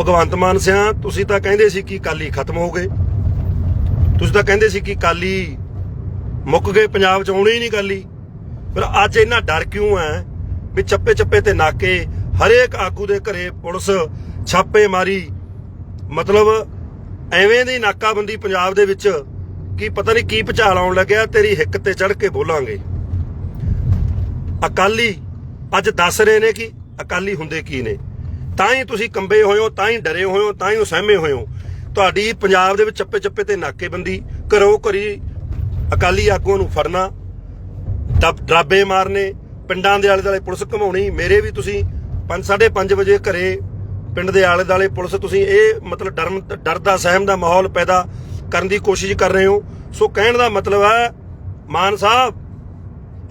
ਭਗਵੰਤ ਮਾਨ ਸਿਆ, ਤੁਸੀਂ ਤਾਂ ਕਹਿੰਦੇ ਸੀ ਕਿ ਕਾਲੀ ਖਤਮ ਹੋ ਗਏ। ਤੁਸੀਂ ਤਾਂ ਕਹਿੰਦੇ ਸੀ ਕਿ ਕਾਲੀ ਮੁੱਕ ਗਏ, ਪੰਜਾਬ ਚ ਆਉਣੇ ਹੀ ਨਹੀਂ ਕਾਲੀ ਪਰ ਅੱਜ ਇੰਨਾ ਡਰ ਕਿਉਂ ਹੈ ਵੀ ਚੱਪੇ ਚੱਪੇ ਤੇ ਨਾਕੇ ਹਰੇਕ ਆਗੂ ਦੇ ਘਰੇ ਪੁਲਿਸ ਛਾਪੇ ਮਾਰੀ। ਮਤਲਬ ਐਵੇਂ ਦੀ ਨਾਕਾਬੰਦੀ ਪੰਜਾਬ ਦੇ ਵਿੱਚ ਕੀ ਪਤਾ ਨਹੀਂ ਕੀ ਭਚਾਲ ਆਉਣ ਲੱਗਿਆ, ਤੇਰੀ ਹਿੱਕ ਤੇ ਚੜ ਕੇ ਬੋਲਾਂਗੇ। ਅਕਾਲੀ ਅੱਜ ਦੱਸ ਰਹੇ ਨੇ ਕਿ ਅਕਾਲੀ ਹੁੰਦੇ ਕੀ ਨੇ? ਤਾਂ ਹੀ ਤੁਸੀਂ ਕੰਬੇ ਹੋਏ ਹੋ, ਤਾਂ ਹੀ ਡਰੇ ਹੋਏ ਹੋ, ਤਾਂ ਹੀ ਸਹਿਮੇ ਹੋਏ ਹੋ। ਤੁਹਾਡੀ ਪੰਜਾਬ ਦੇ ਵਿੱਚ ਚੱਪੇ ਚੱਪੇ ਤੇ ਨਾਕੇਬੰਦੀ ਕਰੋ ਕਰੀ ਅਕਾਲੀ ਆਗੂਆਂ ਨੂੰ ਫੜਨਾ ਡਰਾਬੇ ਮਾਰਨੇ, ਪਿੰਡਾਂ ਦੇ ਆਲੇ ਦੁਆਲੇ ਪੁਲਿਸ ਘਮਾਉਣੀ, ਮੇਰੇ ਵੀ ਤੁਸੀਂ 5:30 ਵਜੇ ਘਰੇ ਪਿੰਡ ਦੇ ਆਲੇ ਦੁਆਲੇ ਪੁਲਿਸ ਤੁਸੀਂ ਇਹ ਮਤਲਬ ਡਰ ਡਰ ਦਾ, ਸਹਿਮ ਦਾ ਮਾਹੌਲ ਪੈਦਾ ਕਰਨ ਦੀ ਕੋਸ਼ਿਸ਼ ਕਰ ਰਹੇ ਹੋ। ਸੋ ਕਹਿਣ ਦਾ ਮਤਲਬ ਹੈ, ਮਾਨ ਸਾਹਿਬ,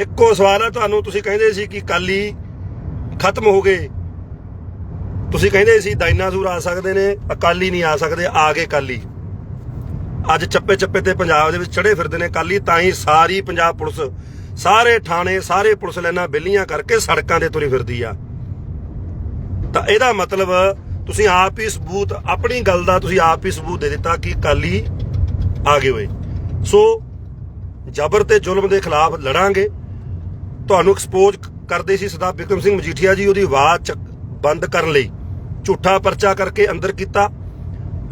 ਇੱਕੋ ਸਵਾਲ ਹੈ, ਤੁਹਾਨੂੰ ਤੁਸੀਂ ਕਹਿੰਦੇ ਸੀ ਕਿ ਕਾਲੀ ਖਤਮ ਹੋ ਗਏ। ਤੁਸੀਂ ਕਹਿੰਦੇ ਸੀ ਡਾਇਨਾਸੌਰ ਆ ਸਕਦੇ ਨੇ, ਅਕਾਲੀ ਨਹੀਂ ਆ ਸਕਦੇ, ਆ ਗਏ ਕਾਲੀ ਅੱਜ ਚੱਪੇ ਚੱਪੇ ਤੇ ਪੰਜਾਬ ਦੇ ਵਿੱਚ ਚੜੇ ਫਿਰਦੇ ਨੇ ਕਾਲੀ ਤਾਂ ਹੀ ਸਾਰੀ ਪੰਜਾਬ ਪੁਲਿਸ, ਸਾਰੇ ਥਾਣੇ, ਸਾਰੇ ਪੁਲਿਸ ਲਾਈਨਾਂ ਬਿੱਲੀਆਂ ਕਰਕੇ ਸੜਕਾਂ ਤੇ ਤੁਰੀ ਫਿਰਦੀ ਆ। ਤਾਂ ਇਹਦਾ ਮਤਲਬ ਤੁਸੀਂ ਆਪ ਹੀ ਸਬੂਤ, ਆਪਣੀ ਗੱਲ ਦਾ ਤੁਸੀਂ ਆਪ ਹੀ ਸਬੂਤ ਦੇ ਦਿੱਤਾ ਕਿ ਕਾਲੀ ਆ ਗਏ ਹੋਏ। ਸੋ ਜ਼ਬਰ ਤੇ ਜ਼ੁਲਮ ਦੇ ਖਿਲਾਫ ਲੜਾਂਗੇ। ਤੁਹਾਨੂੰ ਐਕਸਪੋਜ਼ ਕਰਦੇ ਸੀ ਸਰਦਾਰ ਬਿਕਰਮ ਸਿੰਘ ਮਜੀਠੀਆ ਜੀ, ਉਹਦੀ ਆਵਾਜ਼ ਚੱਕ- ਬੰਦ ਕਰਨ ਲਈ। ਝੂਠਾ ਪਰਚਾ ਕਰਕੇ ਅੰਦਰ ਕੀਤਾ।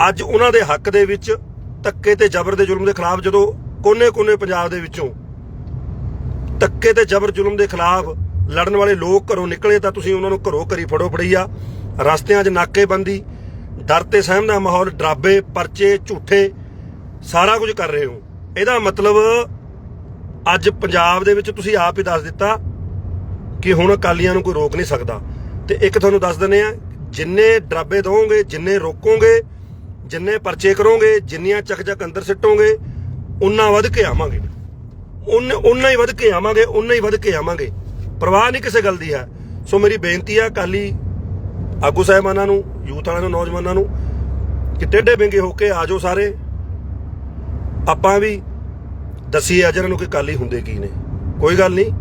ਅੱਜ ਉਹਨਾਂ ਦੇ ਹੱਕ ਦੇ ਵਿੱਚ, ਧੱਕੇ ਤੇ ਜ਼ਬਰ ਦੇ ਜ਼ੁਲਮ ਦੇ ਖਿਲਾਫ ਜਦੋਂ ਕੋਨੇ-ਕੋਨੇ ਪੰਜਾਬ ਦੇ ਵਿੱਚੋਂ ਧੱਕੇ ਤੇ ਜ਼ਬਰ ਜ਼ੁਲਮ ਦੇ ਖਿਲਾਫ ਲੜਨ ਵਾਲੇ ਲੋਕ ਘਰੋਂ ਨਿਕਲੇ ਤਾਂ ਤੁਸੀਂ ਉਹਨਾਂ ਨੂੰ ਘਰੋਂ ਘਰੀ ਫੜੋ ਫੜੀ ਆ। ਰਸਤਿਆਂ 'ਚ ਨਾਕੇਬੰਦੀ, ਡਰ ਤੇ ਸਹਿਮ ਦਾ ਮਾਹੌਲ, ਡਰਾਬੇ, ਪਰਚੇ, ਝੂਠੇ, ਸਾਰਾ ਕੁਝ ਕਰ ਰਹੇ ਹੋ। ਇਹਦਾ ਮਤਲਬ ਅੱਜ ਪੰਜਾਬ ਦੇ ਵਿੱਚ ਤੁਸੀਂ ਆਪ ਹੀ ਦੱਸ ਦਿੱਤਾ ਕਿ ਹੁਣ ਅਕਾਲੀਆਂ ਨੂੰ ਕੋਈ ਰੋਕ ਨਹੀਂ ਸਕਦਾ। ਤੇ ਇੱਕ ਤੁਹਾਨੂੰ ਦੱਸ ਦਿੰਦੇ ਆ ਜਿੰਨੇ ਡਰਾਬੇ ਦੋਗੇ ਜਿੰਨੇ ਰੋਕੋਗੇ, ਜਿੰਨੇ ਪਰਚੇ ਕਰੋਗੇ, ਜਿੰਨੀਆਂ ਚੱਕ ਚੱਕ ਅੰਦਰ ਸਿੱਟੋਗੇ ਉਨਾ ਵੱਧ ਕੇ ਆਵਾਂਗੇ। ਉਨ ਉਨਾ ਹੀ ਵੱਧ ਕੇ ਆਵਾਂਗੇ ਉਨਾ ਹੀ ਵੱਧ ਕੇ ਆਵਾਂਗੇ। ਪਰਵਾਹ ਨਹੀਂ ਕਿਸੇ ਗੱਲ ਦੀ ਹੈ। ਸੋ ਮੇਰੀ ਬੇਨਤੀ ਹੈ ਕਾਲੀ ਆਗੂ ਸਾਹਿਬਾਨਾਂ ਨੂੰ, ਯੂਥ ਵਾਲਿਆਂ ਨੂੰ, ਨੌਜਵਾਨਾਂ ਨੂੰ, ਕਿ ਟੇਢੇ ਬਿੰਗੇ ਹੋ ਕੇ ਆਜੋ ਸਾਰੇ। ਆਪਾਂ ਵੀ ਦੱਸੀਏ ਅਜਰ ਨੂੰ ਕਿ ਕਾਲੀ ਹੁੰਦੇ ਕੀ ਨੇ। ਕੋਈ ਗੱਲ ਨਹੀਂ,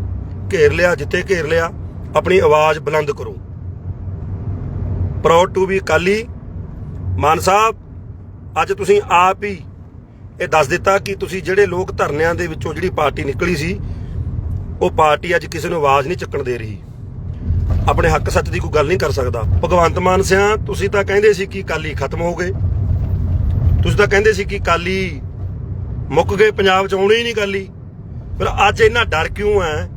ਘੇਰ ਲਿਆ, ਜਿੱਥੇ ਘੇਰ ਲਿਆ, ਆਪਣੀ ਆਵਾਜ਼ ਬੁਲੰਦ ਕਰੋ। Proud to be Akali. Mann Sahib, ਅੱਜ ਤੁਸੀਂ ਆਪ ਹੀ ਇਹ ਦੱਸ ਦਿੱਤਾ ਕਿ ਤੁਸੀਂ ਜਿਹੜੇ ਲੋਕ ਧਰਨਿਆਂ ਦੇ ਵਿੱਚੋਂ ਜਿਹੜੀ ਪਾਰਟੀ ਨਿਕਲੀ ਸੀ, ਉਹ ਪਾਰਟੀ ਅੱਜ ਕਿਸੇ ਨੂੰ ਆਵਾਜ਼ ਨਹੀਂ ਚੱਕਣ ਦੇ ਰਹੀ। ਆਪਣੇ ਹੱਕ ਸੱਚ ਦੀ ਕੋਈ ਗੱਲ ਨਹੀਂ ਕਰ ਸਕਦਾ। ਭਗਵੰਤ ਮਾਨ ਸਿਆ, ਤੁਸੀਂ ਤਾਂ ਕਹਿੰਦੇ ਸੀ ਕਿ ਕਾਲੀ ਖਤਮ ਹੋ ਗਏ। ਤੁਸੀਂ ਤਾਂ ਕਹਿੰਦੇ ਸੀ ਕਿ ਕਾਲੀ ਮੁੱਕ ਗਏ, ਪੰਜਾਬ ਚ ਆਉਣੇ ਹੀ ਨਹੀਂ ਕਾਲੀ ਪਰ ਅੱਜ ਇੰਨਾ ਡਰ ਕਿਉਂ ਹੈ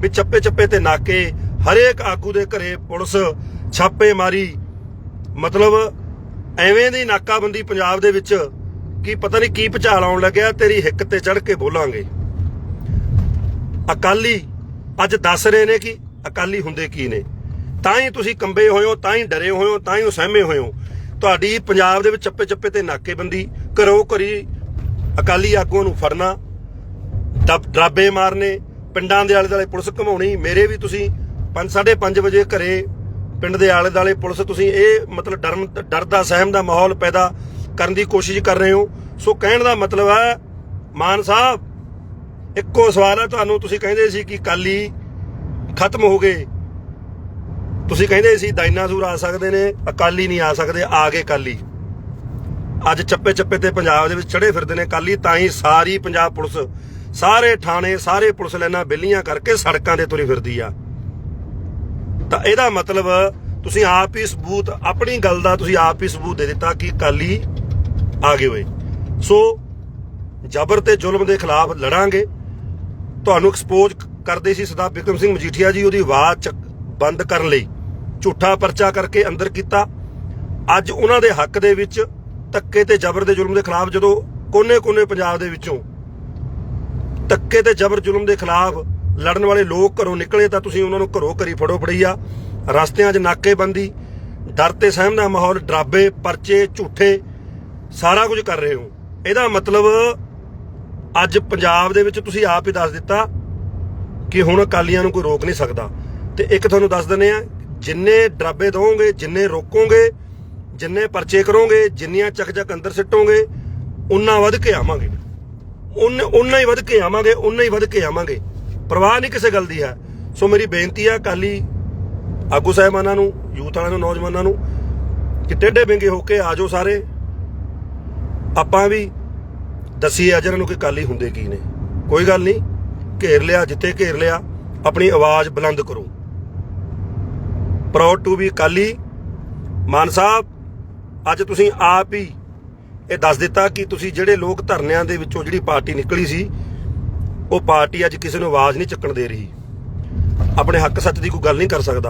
ਵੀ ਚੱਪੇ ਚੱਪੇ ਤੇ ਨਾਕੇ ਹਰੇਕ ਆਗੂ ਦੇ ਘਰੇ ਪੁਲਿਸ ਛਾਪੇ ਮਾਰੀ ਮਤਲਬ ਐਵੇਂ ਦੀ ਨਾਕਾਬੰਦੀ ਪੰਜਾਬ ਦੇ ਵਿੱਚ ਕੀ ਪਤਾ ਨਹੀਂ ਕੀ ਭਚਾਲ ਆਉਣ ਲੱਗਿਆ, ਤੇਰੀ ਹਿੱਕ ਤੇ ਚੜ ਕੇ ਬੋਲਾਂਗੇ। ਅਕਾਲੀ ਅੱਜ ਦੱਸ ਰਹੇ ਨੇ ਕਿ ਅਕਾਲੀ ਹੁੰਦੇ ਕੀ ਨੇ। ਤਾਂ ਹੀ ਤੁਸੀਂ ਕੰਬੇ ਹੋਏ ਹੋ ਤਾਂ ਹੀ ਡਰੇ ਹੋਏ ਹੋ ਤਾਂ ਹੀ ਸਹਿਮੇ ਹੋਏ ਹੋ ਤੁਹਾਡੀ ਪੰਜਾਬ ਦੇ ਵਿੱਚ ਚੱਪੇ ਚੱਪੇ ਤੇ ਨਾਕੇਬੰਦੀ ਕਰੋ ਘਰੀ ਅਕਾਲੀ ਆਗੂਆਂ ਨੂੰ ਫੜਨਾ ਡਰਾਬੇ ਮਾਰਨੇ, ਪਿੰਡਾਂ ਦੇ ਆਲੇ ਦੁਆਲੇ ਪੁਲਿਸ ਘਮਾਉਣੀ, ਮੇਰੇ ਵੀ ਤੁਸੀਂ 5:30 ਵਜੇ ਘਰੇ ਪਿੰਡ ਦੇ ਆਲੇ ਦੁਆਲੇ ਪੁਲਿਸ, ਤੁਸੀਂ ਇਹ ਮਤਲਬ ਡਰ ਡਰ ਦਾ, ਸਹਿਮ ਦਾ ਮਾਹੌਲ ਪੈਦਾ ਕਰਨ ਦੀ ਕੋਸ਼ਿਸ਼ ਕਰ ਰਹੇ ਹੋ। ਸੋ ਕਹਿਣ ਦਾ ਮਤਲਬ ਹੈ, ਮਾਨ ਸਾਹਿਬ, ਇੱਕੋ ਸਵਾਲ ਹੈ ਤੁਹਾਨੂੰ। ਤੁਸੀਂ ਕਹਿੰਦੇ ਸੀ ਕਿ ਕਾਲੀ ਖਤਮ ਹੋ ਗਏ। ਤੁਸੀਂ ਕਹਿੰਦੇ ਸੀ ਡਾਇਨਾਸੌਰ ਆ ਸਕਦੇ ਨੇ, ਅਕਾਲੀ ਨਹੀਂ ਆ ਸਕਦੇ, ਆ ਗਏ ਕਾਲੀ ਅੱਜ ਚੱਪੇ ਚੱਪੇ ਤੇ ਪੰਜਾਬ ਦੇ ਵਿੱਚ ਚੜੇ ਫਿਰਦੇ ਨੇ ਕਾਲੀ ਤਾਂ ਹੀ ਸਾਰੀ ਪੰਜਾਬ ਪੁਲਿਸ, ਸਾਰੇ ਥਾਣੇ, ਸਾਰੇ ਪੁਲਿਸ ਲਾਈਨਾਂ ਬਿੱਲੀਆਂ ਕਰਕੇ ਸੜਕਾਂ ਤੇ ਤੁਰੀ ਫਿਰਦੀ ਆ। ਤਾਂ ਇਹਦਾ ਮਤਲਬ ਤੁਸੀਂ ਆਪ ਹੀ ਸਬੂਤ, ਆਪਣੀ ਗੱਲ ਦਾ ਤੁਸੀਂ ਆਪ ਹੀ ਸਬੂਤ ਦੇ ਦਿੱਤਾ ਕਿ ਕਾਲੀ ਆ ਗਏ ਹੋਏ। ਸੋ ਜ਼ਬਰ ਤੇ ਜ਼ੁਲਮ ਦੇ ਖਿਲਾਫ ਲੜਾਂਗੇ। ਤੁਹਾਨੂੰ ਐਕਸਪੋਜ਼ ਕਰਦੇ ਸੀ ਸਰਦਾਰ ਬਿਕਰਮ ਸਿੰਘ ਮਜੀਠੀਆ ਜੀ ਉਹਦੀ ਆਵਾਜ਼ ਚੱਕ- ਬੰਦ ਕਰਨ ਲਈ। ਝੂਠਾ ਪਰਚਾ ਕਰਕੇ ਅੰਦਰ ਕੀਤਾ। ਅੱਜ ਉਹਨਾਂ ਦੇ ਹੱਕ ਦੇ ਵਿੱਚ ਧੱਕੇ ਤੇ ਜ਼ਬਰ ਦੇ ਜ਼ੁਲਮ ਦੇ ਖਿਲਾਫ ਜਦੋਂ ਕੋਨੇ-ਕੋਨੇ ਪੰਜਾਬ ਦੇ ਵਿੱਚੋਂ ਧੱਕੇ ਤੇ ਜ਼ਬਰ ਜ਼ੁਲਮ ਦੇ ਖਿਲਾਫ ਲੜਨ ਵਾਲੇ ਲੋਕ ਘਰੋਂ ਨਿਕਲੇ ਤਾਂ ਤੁਸੀਂ ਉਹਨਾਂ ਨੂੰ ਘਰੋਂ ਘਰੀ ਫੜੋ ਫੜਈਆ ਰਸਤਿਆਂ 'ਚ ਨਾਕੇਬੰਦੀ, ਡਰ ਤੇ ਸਹਿਮ ਦਾ ਮਾਹੌਲ, ਡਰਾਬੇ, ਪਰਚੇ, ਝੂਠੇ, ਸਾਰਾ ਕੁਝ ਕਰ ਰਹੇ ਹੋ। ਇਹਦਾ ਮਤਲਬ ਅੱਜ ਪੰਜਾਬ ਦੇ ਵਿੱਚ ਤੁਸੀਂ ਆਪ ਹੀ ਦੱਸ ਦਿੱਤਾ ਕਿ ਹੁਣ ਅਕਾਲੀਆਂ ਨੂੰ ਕੋਈ ਰੋਕ ਨਹੀਂ ਸਕਦਾ। ਤੇ ਇੱਕ ਤੁਹਾਨੂੰ ਦੱਸ ਦਿੰਦੇ ਆ ਜਿੰਨੇ ਡਰਾਬੇ ਦੋਗੇ ਜਿੰਨੇ ਰੋਕੋਗੇ, ਜਿੰਨੇ ਪਰਚੇ ਕਰੋਗੇ, ਜਿੰਨੀਆਂ ਚੱਕ ਚੱਕ ਅੰਦਰ ਸਿੱਟੋਗੇ, ਉਨਾ ਵੱਧ ਕੇ ਆਵਾਂਗੇ। ਉਨ, ਉਨਾ ਹੀ ਵੱਧ ਕੇ ਆਵਾਂਗੇ, ਉਨਾ ਹੀ ਵੱਧ ਕੇ ਆਵਾਂਗੇ। ਪਰਵਾਹ ਨਹੀਂ ਕਿਸੇ ਗੱਲ ਦੀ ਹੈ। ਸੋ ਮੇਰੀ ਬੇਨਤੀ ਹੈ ਕਾਲੀ ਆਗੂ ਸਾਹਿਬਾਨਾਂ ਨੂੰ, ਯੂਥ ਵਾਲਿਆਂ ਨੂੰ, ਨੌਜਵਾਨਾਂ ਨੂੰ, ਕਿ ਟੇਢੇ ਬਿੰਗੇ ਹੋ ਕੇ ਆਜੋ ਸਾਰੇ। ਆਪਾਂ ਵੀ ਦਸੀਏ ਅਜਰ ਨੂੰ ਕਿ ਕਾਲੀ ਹੁੰਦੇ ਕੀ ਨੇ। ਕੋਈ ਗੱਲ ਨਹੀਂ, ਘੇਰ ਲਿਆ, ਜਿੱਥੇ ਘੇਰ ਲਿਆ, ਆਪਣੀ ਆਵਾਜ਼ ਬੁਲੰਦ ਕਰੋ। ਪ੍ਰਾਊਡ ਟੂ ਬੀ ਕਾਲੀ ਮਾਨ ਸਾਹਿਬ, ਅੱਜ ਤੁਸੀਂ ਆਪ ਹੀ ਇਹ ਦੱਸ ਦਿੱਤਾ ਕਿ ਤੁਸੀਂ ਜਿਹੜੇ ਲੋਕ ਧਰਨਿਆਂ ਦੇ ਵਿੱਚੋਂ ਜਿਹੜੀ ਪਾਰਟੀ ਨਿਕਲੀ ਸੀ ਉਹ ਪਾਰਟੀ ਅੱਜ ਕਿਸੇ ਨੂੰ ਆਵਾਜ਼ ਨਹੀਂ ਚੱਕਣ ਦੇ ਰਹੀ। ਆਪਣੇ ਹੱਕ ਸੱਚ ਦੀ ਕੋਈ ਗੱਲ ਨਹੀਂ ਕਰ ਸਕਦਾ।